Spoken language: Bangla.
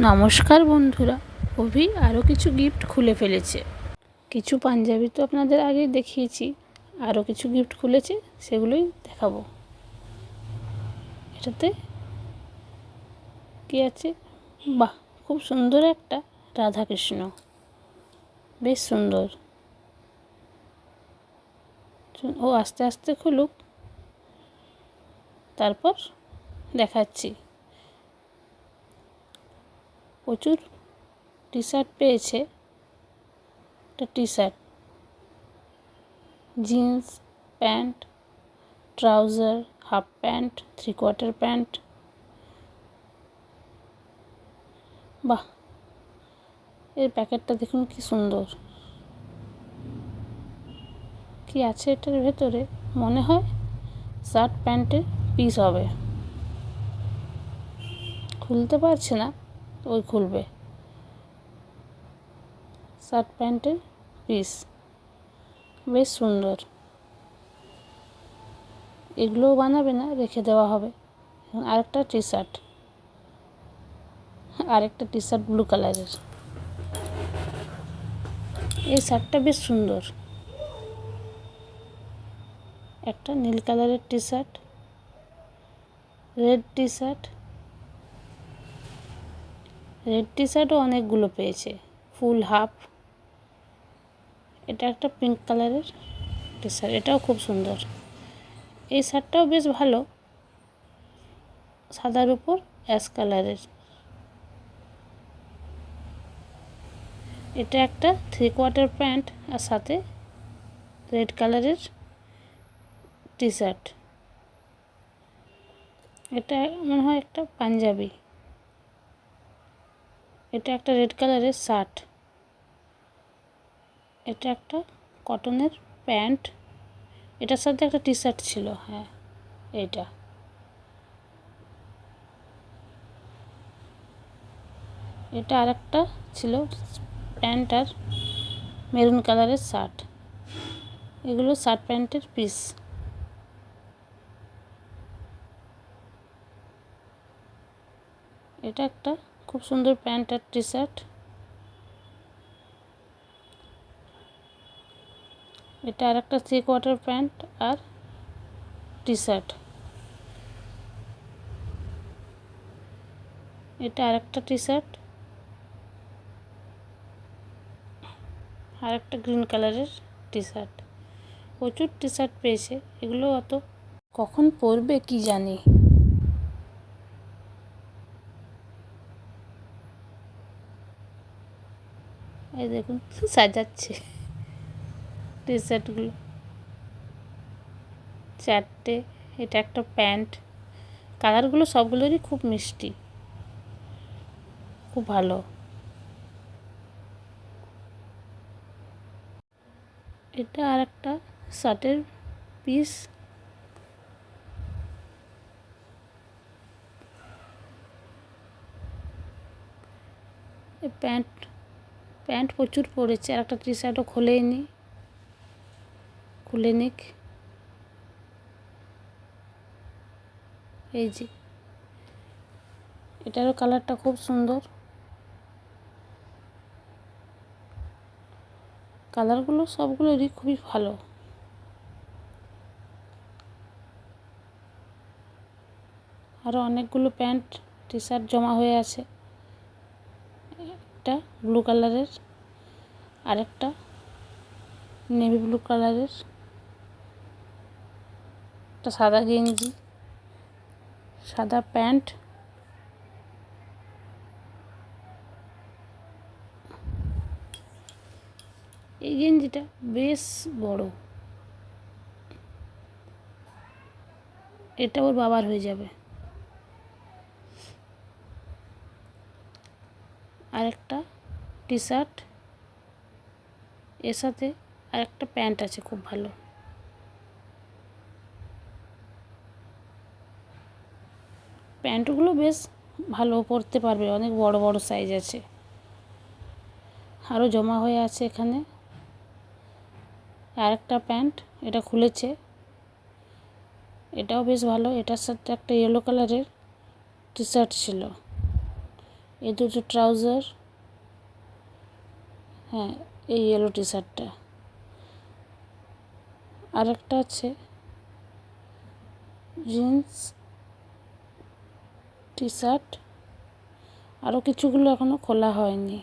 নমস্কার বন্ধুরা, অভি আরও কিছু গিফট খুলে ফেলেছে। কিছু পাঞ্জাবি তো আপনাদের আগে দেখিয়েছি, আরও কিছু গিফট খুলেছে, সেগুলোই দেখাবো। এটাতে কী আছে? বাহ, খুব সুন্দর একটা রাধাকৃষ্ণ। বেশ সুন্দর। ও আস্তে আস্তে খুলুক। তারপর দেখাচ্ছি। প্রচুর টি শার্ট পেয়েছে। একটা T shirt jeans pant trouser half pant three quarter pant বাহ! এর প্যাকেটটা দেখুন কি সুন্দর। কি আছে এটার ভেতরে? মনে হয় শার্ট প্যান্টের পিস হবে। খুলতে পারছে না। ওই খুলবে। শার্ট প্যান্টের পিস। বেশ সুন্দর। এগুলোও বানাবে না, রেখে দেওয়া হবে। আরেকটা টি শার্ট আরেকটা টি শার্ট ব্লু কালারের এই শার্টটা বেশ সুন্দর। একটা নীল কালারের T shirt red T shirt red T শার্টও অনেকগুলো পেয়েছে। Full half. এটা একটা পিঙ্ক কালারের টি শার্ট। এটাও খুব সুন্দর। এই শার্টটাও বেশ ভালো। সাদার উপর অ্যাশ কালারের। এটা একটা থ্রি কোয়ার্টার প্যান্ট আর সাথে রেড কালারের টি শার্ট। এটা মনে হয় একটা পাঞ্জাবি। এটা একটা রেড কালারের শার্ট এটা একটা কটনের প্যান্ট এটার সাথে একটা টি শার্ট ছিল হ্যাঁ এইটা। এটা আর একটা ছিল প্যান্ট আর মেরুন কালারের শার্ট এগুলো শার্ট প্যান্টের পিস এটা একটা খুব সুন্দর প্যান্ট আর টি শার্ট এটা আর একটা থ্রি কোয়ার্টার প্যান্ট আর টি শার্ট এটা আর একটা টি শার্ট আর একটা গ্রিন কালারের টি শার্ট প্রচুর টি শার্ট পেয়েছে। এগুলো অত কখন পরবে কি জানি। এই দেখুন, সাজাচ্ছে। টি শার্টগুলো চারটে, এটা একটা প্যান্ট। কালারগুলো সবগুলোরই খুব মিষ্টি। খুব ভালো। এটা আর একটা শার্টের পিস প্যান্ট প্যান্ট প্রচুর পরেছে আর একটা টি শার্টও খোলেই নি খুলে নিক। এই যে, এটারও কালারটা খুব সুন্দর। কালারগুলো সবগুলোরই খুবই ভালো। আরও অনেকগুলো প্যান্ট টি শার্ট জমা হয়ে আছে। একটা ব্লু কালারের, আরেকটা নেভি ব্লু কালারের, একটা সাদা গেঞ্জি, সাদা প্যান্ট, এই গেঞ্জিটা বেশ বড়। এটা ওর বাবার হয়ে যাবে। আরেকটা টি শার্ট এর সাথে আরেকটা প্যান্ট আছে খুব ভালো। প্যান্টগুলো বেশ ভালো পরতে পারবে, অনেক বড় বড় সাইজ আছে। আরও জমা হয়ে আছে এখানে। আরেকটা প্যান্ট, এটা খুলেছে। এটাও বেশ ভালো, এটার সাথে একটা ইয়েলো কালারের টি শার্ট ছিল। এই দুটো ট্রাউজার। হ্যাঁ এই ইয়েলো টি শার্টটা আর একটা আছে জিন্স টি শার্ট আরও কিছুগুলো এখনও খোলা হয়নি।